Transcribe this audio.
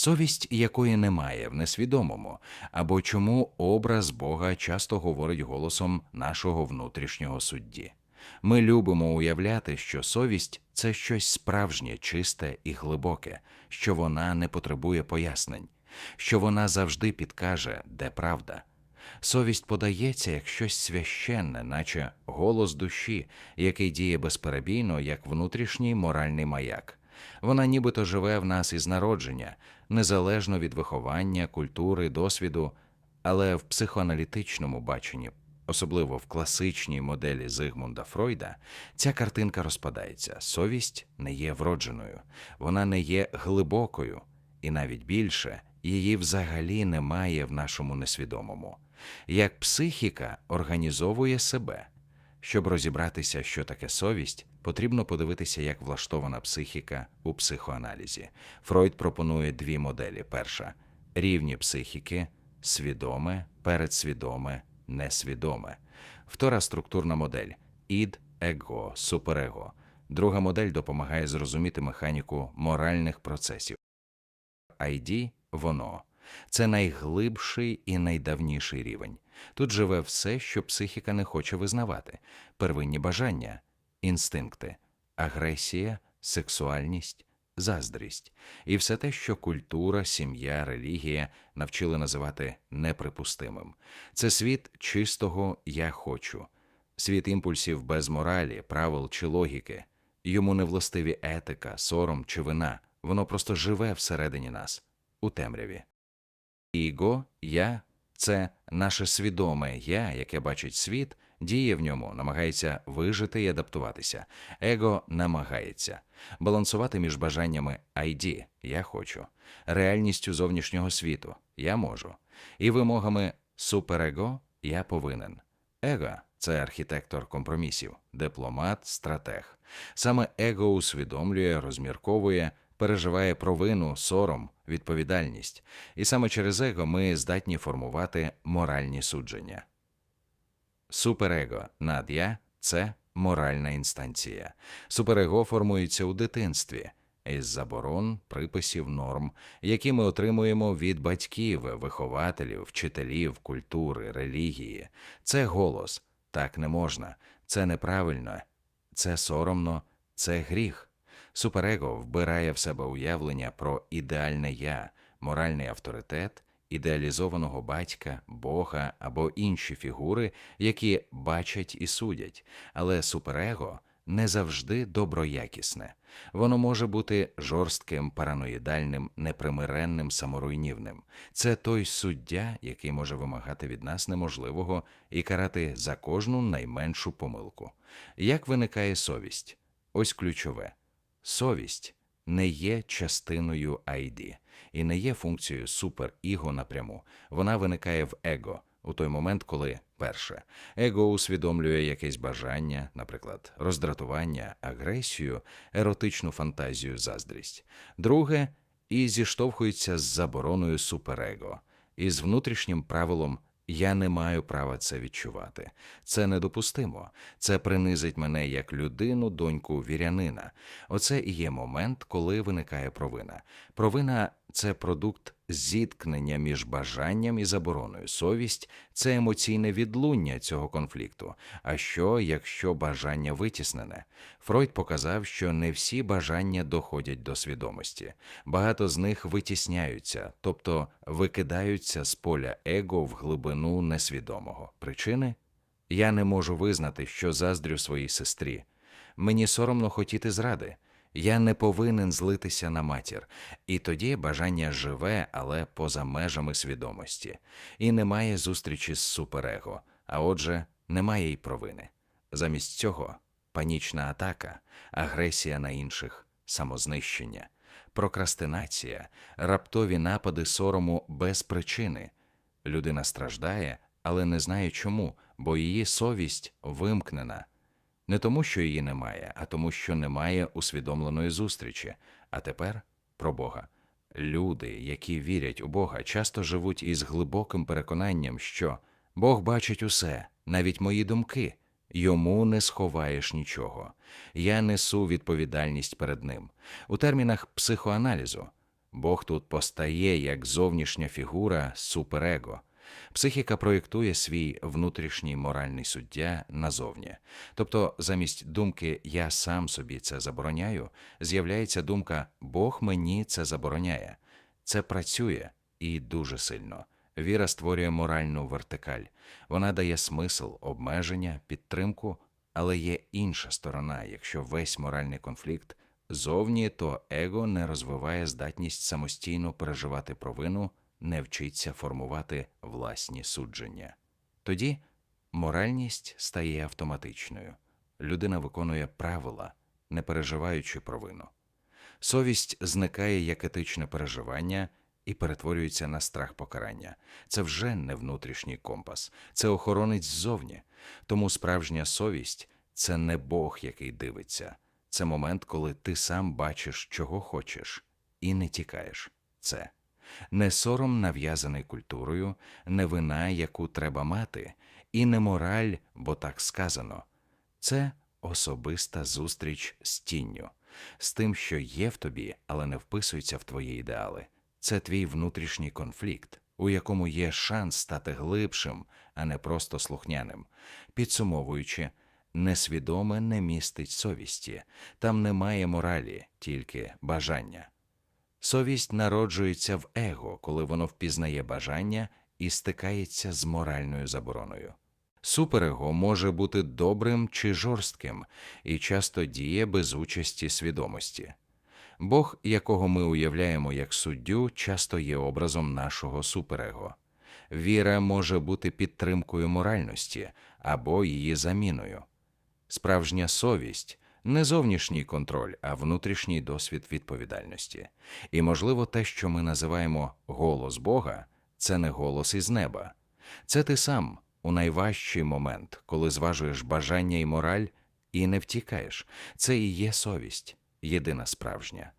совість якої немає в несвідомому, або чому образ Бога часто говорить голосом нашого внутрішнього судді. Ми любимо уявляти, що совість це щось справжнє, чисте і глибоке, що вона не потребує пояснень, що вона завжди підкаже, де правда. Совість подається як щось священне, наче голос душі, який діє безперебійно як внутрішній моральний маяк. Вона нібито живе в нас із народження, незалежно від виховання, культури, досвіду, але в психоаналітичному баченні, особливо в класичній моделі Зигмунда Фройда, ця картинка розпадається. Совість не є вродженою, вона не є глибокою, і навіть більше її взагалі немає в нашому несвідомому. Як психіка організовує себе. Щоб розібратися, що таке совість, потрібно подивитися, як влаштована психіка у психоаналізі. Фройд пропонує дві моделі: перша рівні психіки, свідоме, передсвідоме, несвідоме. Втора структурна модель ід, его, суперего. Друга модель допомагає зрозуміти механіку моральних процесів. ID – воно. Це найглибший і найдавніший рівень. Тут живе все, що психіка не хоче визнавати: первинні бажання, інстинкти, агресія, сексуальність, заздрість і все те, що культура, сім'я, релігія навчили називати неприпустимим. Це світ чистого я хочу, світ імпульсів без моралі, правил чи логіки. Йому не властиві етика, сором чи вина. Воно просто живе всередині нас, у темряві. Іго, я це наше свідоме я, яке бачить світ, діє в ньому, намагається вижити і адаптуватися. Его намагається балансувати між бажаннями ID я хочу, реальністю зовнішнього світу я можу, і вимогами суперего я повинен. Его це архітектор компромісів, дипломат, стратег. Саме его усвідомлює, розмірковує, переживає провину, сором, відповідальність, і саме через его ми здатні формувати моральні судження. Суперего над'я це моральна інстанція. Суперего формується у дитинстві із заборон, приписів, норм, які ми отримуємо від батьків, вихователів, вчителів, культури, релігії. Це голос. Так не можна, це неправильно, це соромно, це гріх. Суперего вбирає в себе уявлення про ідеальне я, моральний авторитет, ідеалізованого батька, Бога або інші фігури, які бачать і судять, але суперего не завжди доброякісне. Воно може бути жорстким, параноїдальним, непримиренним, саморуйнівним. Це той суддя, який може вимагати від нас неможливого і карати за кожну найменшу помилку. Як виникає совість? Ось ключове. Совість не є частиною ID і не є функцією суперіго напряму. Вона виникає в его у той момент, коли перше его усвідомлює якесь бажання, наприклад, роздратування, агресію, еротичну фантазію, заздрість. Друге і зіштовхується з забороною суперего, і з внутрішнім правилом я не маю права це відчувати. Це недопустимо. Це принизить мене як людину, доньку вірянина. Оце і є момент, коли виникає провина. Провина це продукт зіткнення між бажанням і забороною. Совість це емоційне відлуння цього конфлікту. А що, якщо бажання витіснене? Фройд показав, що не всі бажання доходять до свідомості. Багато з них витісняються, тобто викидаються з поля его в глибину несвідомого. Причини? Я не можу визнати, що заздрю своїй сестрі. Мені соромно хотіти зради. Я не повинен злитися на матір, і тоді бажання живе, але поза межами свідомості, і немає зустрічі з суперего, а отже, немає й провини. Замість цього панічна атака, агресія на інших, самознищення, прокрастинація, раптові напади сорому без причини. Людина страждає, але не знає чому, бо її совість вимкнена. Не тому, що її немає, а тому, що немає усвідомленої зустрічі. А тепер про Бога. Люди, які вірять у Бога, часто живуть із глибоким переконанням, що Бог бачить усе, навіть мої думки. Йому не сховаєш нічого. Я несу відповідальність перед ним. У термінах психоаналізу Бог тут постає як зовнішня фігура суперего. Психіка проєктує свій внутрішній моральний суддя назовні. Тобто, замість думки Я сам собі це забороняю, з'являється думка Бог мені це забороняє. Це працює і дуже сильно. Віра створює моральну вертикаль. Вона дає смисл, обмеження, підтримку, але є інша сторона. Якщо весь моральний конфлікт зовні, то его не розвиває здатність самостійно переживати провину, не вчиться формувати власні судження. Тоді моральність стає автоматичною. Людина виконує правила, не переживаючи провину. Совість зникає як етичне переживання і перетворюється на страх покарання. Це вже не внутрішній компас, це охоронець ззовні. Тому справжня совість це не Бог, який дивиться. Це момент, коли ти сам бачиш, чого хочеш, і не тікаєш. Це не сором, нав'язаний культурою, не вина, яку треба мати, і не мораль, бо так сказано. Це особиста зустріч з тінню, з тим, що є в тобі, але не вписується в твої ідеали. Це твій внутрішній конфлікт, у якому є шанс стати глибшим, а не просто слухняним. Підсумовуючи, несвідоме не містить совісті, там немає моралі, тільки бажання. Совість народжується в его, коли воно впізнає бажання і стикається з моральною забороною. Суперего може бути добрим чи жорстким і часто діє без участі свідомості. Бог, якого ми уявляємо як суддю, часто є образом нашого суперего. Віра може бути підтримкою моральності або її заміною. Справжня совість не зовнішній контроль, а внутрішній досвід відповідальності. І, можливо, те, що ми називаємо голос Бога, це не голос із неба. Це ти сам у найважчий момент, коли зважуєш бажання і мораль і не втікаєш. Це і є совість, єдина справжня.